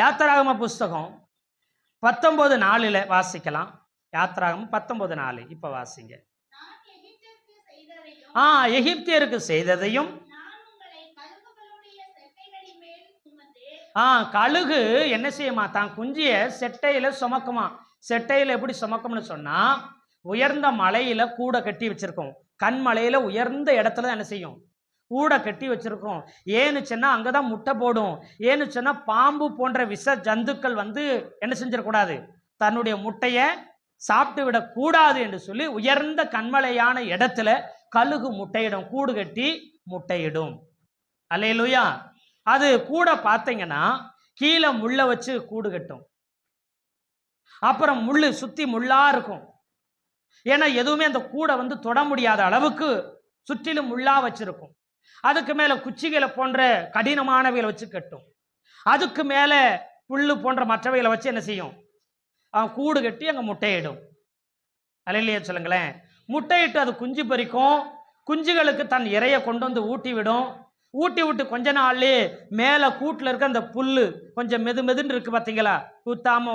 யாத்திராகம புஸ்தகம் பத்தொன்பது நாலில் வாசிக்கலாம். யாத்திராகம பத்தொன்பது நாலு இப்போ வாசிங்க. ஆ எகிப்தியருக்கு செய்ததையும் ஆ கழுகு என்ன செய்யுமா? தான் குஞ்சிய செட்டையில சுமக்குமா? செட்டையில எப்படி சுமக்கும்னு சொன்னா உயர்ந்த மலையில கூடை கட்டி வச்சிருக்கோம். கண்மலையில உயர்ந்த இடத்துல என்ன செய்யும்? கூடை கட்டி வச்சிருக்கோம் ஏன்னு அங்கே தான் முட்டை போடும். ஏன்னு சொன்னால் பாம்பு போன்ற விஷ ஜந்துக்கள் வந்து என்ன செஞ்சிடக்கூடாது? தன்னுடைய முட்டையை சாப்பிட்டு விடக்கூடாது என்று சொல்லி உயர்ந்த கண்மலையான இடத்துல கழுகு முட்டையிடும் கூடு கட்டி முட்டையிடும். அல்லையிலுயா அது கூட பார்த்தீங்கன்னா கீழே முள்ளை வச்சு கூடு கட்டும். அப்புறம் முள்ளு சுற்றி முள்ளாக இருக்கும். ஏன்னா எதுவுமே அந்த கூடை வந்து தொட முடியாத அளவுக்கு சுற்றிலும் முள்ளாக வச்சுருக்கும். அதுக்கு மேலே குச்சிகளை போன்ற கடினமானவைகளை வச்சு கட்டும். அதுக்கு மேலே புல்லு போன்ற மற்றவைகளை வச்சு என்ன செய்யும்? அவன் கூடு கட்டி அங்கே முட்டையிடும். அலையிலேயே சொல்லுங்களேன். முட்டையிட்டு அது குஞ்சு பறிக்கும். குஞ்சுகளுக்கு தன் இறையை கொண்டு வந்து ஊட்டி விடும். ஊட்டி விட்டு கொஞ்ச நாள்லேயே மேலே கூட்டில் இருக்க அந்த புல்லு கொஞ்சம் மெது மெதுன்னு இருக்கு பார்த்தீங்களா குத்தாம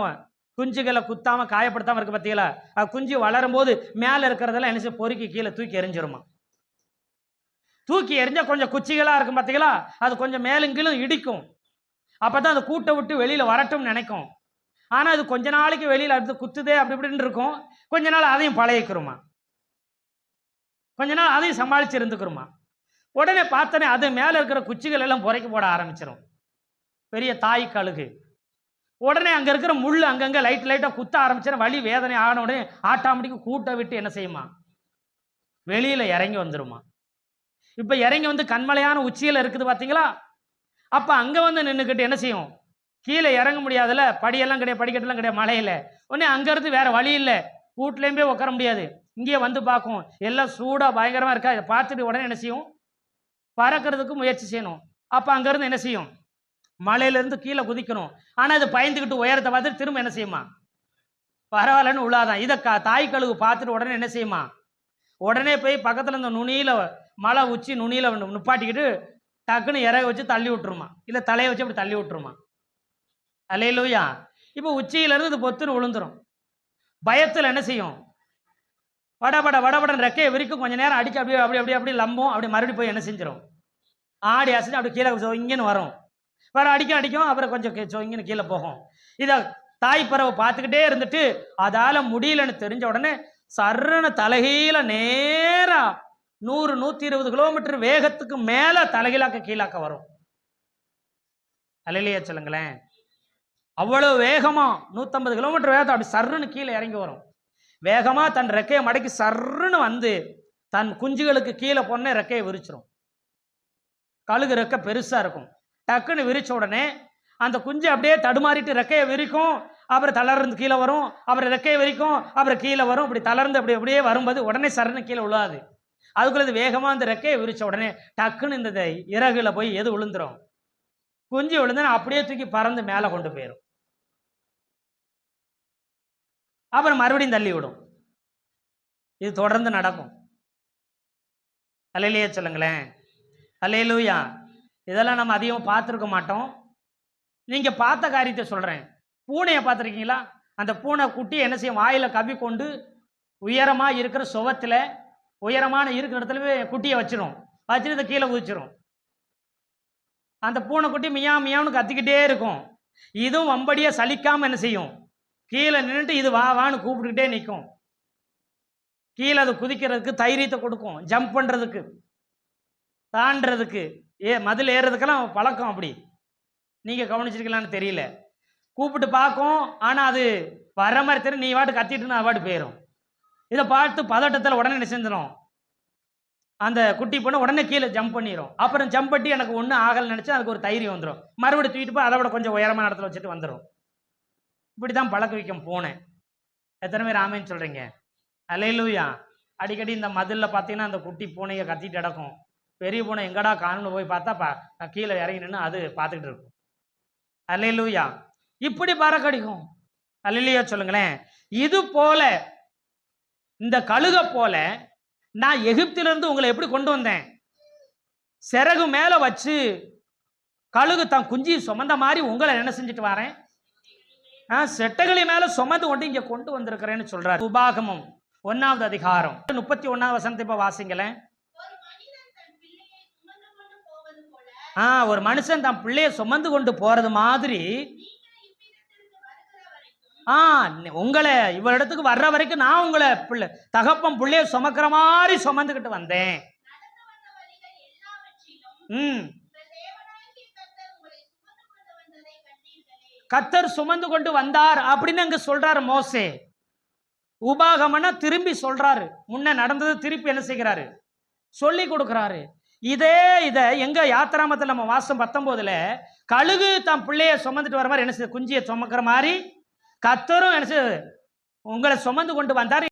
குஞ்சுகளை குத்தாம காயப்படுத்தாமல் இருக்கு பார்த்தீங்களா அது குஞ்சு வளரும் போது மேலே இருக்கிறதெல்லாம் என்ன செய்ய பொறுக்கி கீழே தூக்கி எரிஞ்சிருமா தூக்கி எரிஞ்சால் கொஞ்சம் குச்சிகளாக இருக்கும் பார்த்தீங்களா அது கொஞ்சம் மேலும் இடிக்கும் இடிக்கும். அப்பதான் அது கூட்டை விட்டு வெளியில் வரட்டும்னு நினைக்கும். ஆனால் அது கொஞ்ச நாளைக்கு வெளியில் அடுத்து குத்துதே அப்படி இப்படின்னு இருக்கும். கொஞ்ச நாள் அதையும் பழகிக்கிறோமா? கொஞ்ச நாள் அதையும் சமாளித்து இருந்துக்கிறோமா? உடனே பார்த்தனே அது மேலே இருக்கிற குச்சிகள் எல்லாம் புரைக்க போட ஆரம்பிச்சிடும் பெரிய தாய் கழுகு. உடனே அங்கே இருக்கிற முள் அங்கங்கே லைட் லைட்டாக குத்த ஆரம்பிச்சிடும் வலி வேதனை ஆன உடனே ஆட்டோமேட்டிக்காக கூட்டை விட்டு என்ன செய்யுமா? வெளியில் இறங்கி வந்துடுமா இப்போ இறங்கி வந்து கண்மலையான உச்சியில் இருக்குது பார்த்தீங்களா அப்போ அங்கே வந்து நின்றுக்கிட்டு என்ன செய்யும்? கீழே இறங்க முடியாதுல்ல? படியெல்லாம் கிடையாது படிக்கட்டெல்லாம் கிடையாது மலையில். உடனே அங்கேருந்து வேறு வழி இல்லை. வீட்லேயும் போய் உட்கார முடியாது. இங்கேயே வந்து பார்க்கும். எல்லாம் சூடாக பயங்கரமாக இருக்கா? இதை பார்த்துட்டு உடனே என்ன செய்யும்? பறக்கிறதுக்கு முயற்சி செய்யணும். அப்போ அங்கேருந்து என்ன செய்யும்? மலையிலேருந்து கீழே குதிக்கணும். ஆனால் அது பயந்துக்கிட்டு உயரத்தை பார்த்துட்டு திரும்ப என்ன செய்யுமா? பரவாயில்லன்னு உள்ளாதான். இதை கா தாய் கழுகு பார்த்துட்டு உடனே என்ன செய்யுமா? உடனே போய் பக்கத்தில் இந்த நுனியில் மலை உச்சி நுனியில் நிப்பாட்டிக்கிட்டு டக்குன்னு இறக வச்சு தள்ளி விட்டுருமா. இல்லை தலையை வச்சு அப்படி தள்ளி விட்டுருமா. அலையிலூயா இப்போ உச்சியிலேருந்து இது பொத்துன்னு விழுந்துரும் பயத்தில் என்ன செய்யும்? வடபட வடபடன் ரெக்கையை விரிக்கும். கொஞ்ச நேரம் அடிச்சு அப்படியே அப்படி அப்படி அப்படி லம்பும். அப்படி மறுபடியும் போய் என்ன செஞ்சிடும் ஆடி அசைஞ்சு அப்படி கீழே இங்கேன்னு வரும். வேற அடிக்கும் அடிக்கும். அப்புறம் கொஞ்சம் இங்கேன்னு கீழே போகும். இதை தாய் பறவை பார்த்துக்கிட்டே இருந்துட்டு அதால் முடியலன்னு தெரிஞ்ச உடனே சர்றன தலைகீழ நேராக நூறு நூற்றி இருபது கிலோமீட்டர் வேகத்துக்கு மேலே தலைகீழாக்க கீழாக்க வரும். அலையிலேயே சொல்லுங்களேன். அவ்வளோ வேகமாக நூற்றம்பது கிலோமீட்டர் வேகத்தை அப்படி சர்ருன்னு கீழே இறங்கி வரும். வேகமாக தன் ரெக்கையை மடக்கி சர்ருன்னு வந்து தன் குஞ்சுகளுக்கு கீழே போனே ரெக்கையை விரிச்சிரும். கழுகு ரெக்கை பெருசாக இருக்கும். டக்குன்னு விரிச்ச உடனே அந்த குஞ்சு அப்படியே தடுமாறிட்டு ரெக்கையை விரிக்கும். அப்புறம் தளர்ந்து கீழே வரும். அப்புறம் ரெக்கையை விரிக்கும். அப்புறம் கீழே வரும். இப்படி தளர்ந்து அப்படி அப்படியே வரும்போது உடனே சரணு கீழே விழாது அதுக்குள்ள இது வேகமாக அந்த ரெக்கையை விரித்த உடனே டக்குன்னு இந்த இறகுல போய் எது விழுந்துரும்? குஞ்சு விழுந்தா அப்படியே தூக்கி பறந்து மேலே கொண்டு போயிடும் அப்புறம் மறுபடியும் தள்ளி விடும். இது தொடர்ந்து நடக்கும். அலையிலேயே சொல்லுங்களேன். அலையிலூயா இதெல்லாம் நம்ம அதிகமாக பார்த்துருக்க மாட்டோம். நீங்கள் பார்த்த காரியத்தை சொல்கிறேன் பூனையை பார்த்துருக்கீங்களா? அந்த பூனை குட்டி என்ன செய்யும்? வாயில் கவி கொண்டு உயரமாக இருக்கிற சுவத்தில் உயரமான இருக்கிற இடத்துல போய் குட்டியை வச்சிரும். வச்சுட்டு இதை கீழே குதிச்சிரும். அந்த பூனைக்குட்டி மியா மியான்னு கத்திக்கிட்டே இருக்கும். இதுவும் வம்படியாக சலிக்காமல் என்ன செய்யும்? கீழே நின்றுட்டு இது வா வான்னு கூப்பிட்டுக்கிட்டே நிற்கும் கீழே அது குதிக்கிறதுக்கு தைரியத்தை கொடுக்கும். ஜம்ப் பண்ணுறதுக்கு தாண்டுறதுக்கு ஏ மதில் ஏறுறதுக்கெல்லாம் பழக்கம் அப்படி. நீங்கள் கவனிச்சிருக்கலான்னு தெரியல. கூப்பிட்டு பார்க்கும் ஆனால் அது வர மாதிரி தெரியும். நீ வாட்டு கத்திட்டு நான் வாட்டு போயிடும் இதை பார்த்து பதட்டத்தில் உடனே என்ன செஞ்சிடும் அந்த குட்டி பொண்ணு உடனே கீழே ஜம்ப் பண்ணிடும் அப்புறம் ஜம்ப் பண்ணி எனக்கு ஒன்றும் ஆகலை நினச்சா அதுக்கு ஒரு தைரியம் வந்துடும் மறுபடியும் தூக்கிட்டு போய் அதை விட கொஞ்சம் உயரமான இடத்துல வச்சுட்டு வந்துடும் இப்படி தான் பழக்க வைக்கும் பூனை. எத்தனை பேர் ஆமைன்னு சொல்கிறீங்க அலையிலூயா அடிக்கடி இந்த மதிலில் பார்த்தீங்கன்னா அந்த குட்டி பூனையை கத்திட்டு கிடக்கும். பெரிய பூனை எங்கடா காணும்னு போய் பார்த்தா பா கீழே இறங்கி நின்று அது பார்த்துக்கிட்டு இருக்கும். அலையிலூயா இப்படி பறக்கடிக்கும். அலையிலையா சொல்லுங்களேன். இது போல இந்த கழுக போல நான் எகிப்திலிருந்து உங்களை எப்படி கொண்டு வந்தேன்? சிறகு மேல வச்சு கழுகு தான் குஞ்சி சுமந்த மாதிரி உங்களை என்ன செஞ்சுட்டு வரேன்? ஆ செட்டைகளை மேல சுமந்து கொண்டு இங்க கொண்டு வந்திருக்கிறேன்னு சொல்றாரு. உபாகமம் ஒன்னாவது அதிகாரம். முப்பத்தி ஒன்னாவது வசனத்தை இப்ப வாசிங்களேன் ஆ ஒரு மனுஷன் தன் பிள்ளைய சுமந்து கொண்டு போறது மாதிரி ஆ உங்களை உங்களை இவரிடத்துக்கு வர்ற வரைக்கும் நான் உங்களை பிள்ளை தகப்பன் பிள்ளைய சுமக்கிற மாதிரி சுமந்துக்கிட்டு வந்தேன். ம். கத்தர் சுமந்து கொண்டு வந்தார் அப்படின்னு அங்க சொல்றாரு மோசே. உபாகமனா திரும்பி சொல்றாரு. முன்ன நடந்தது திருப்பி என்ன செய்கிறாரு? சொல்லி கொடுக்குறாரு. இதே இதை எங்க யாத்திராமத்தில் நம்ம வாசம் பத்தொன்பதுல கழுகு தன் பிள்ளைய சுமந்துட்டு வர மாதிரி என்ன செய்ய குஞ்சியை சுமக்கிற மாதிரி கத்தரும் என்ன செய்யுது உங்களை சுமந்து கொண்டு வந்தார்.